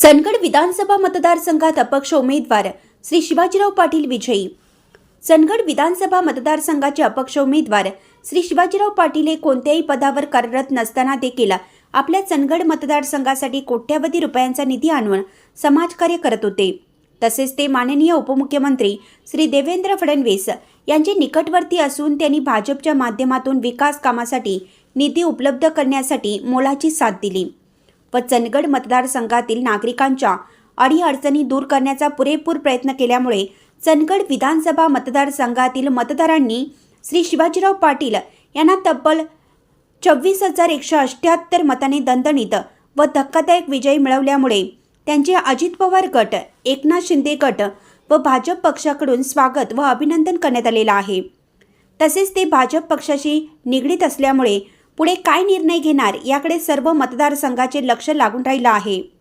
चंदगड विधानसभा मतदारसंघात अपक्ष उमेदवार श्री शिवाजीराव पाटील विजयी. चंदगड विधानसभा मतदारसंघाचे अपक्ष उमेदवार श्री शिवाजीराव पाटील हे कोणत्याही पदावर कार्यरत नसताना देखील आपल्या चंदगड मतदारसंघासाठी कोट्यवधी रुपयांचा निधी आणून समाजकार्य करत होते. तसेच ते माननीय उपमुख्यमंत्री श्री देवेंद्र फडणवीस यांचे निकटवर्ती असून त्यांनी भाजपच्या माध्यमातून विकास कामासाठी निधी उपलब्ध करण्यासाठी मोलाची साथ दिली. व चंदगड मतदारसंघातील नागरिकांच्या अडीअडचणी दूर करण्याचा पुरेपूर प्रयत्न केल्यामुळे चंदगड विधानसभा मतदारसंघातील मतदारांनी श्री शिवाजीराव पाटील यांना तब्बल चव्वीस हजार एकशे अठ्ठ्याहत्तर मताने दणदणीत व धक्कादायक विजय मिळवल्यामुळे त्यांचे अजित पवार गट एकनाथ शिंदे गट व भाजप पक्षाकडून स्वागत व अभिनंदन करण्यात आलेलं आहे. तसेच ते भाजप पक्षाशी निगडीत असल्यामुळे पुढे काय निर्णय घेणार? याकडे सर्व मतदारसंघाचे लक्ष लागून राहिलं आहे.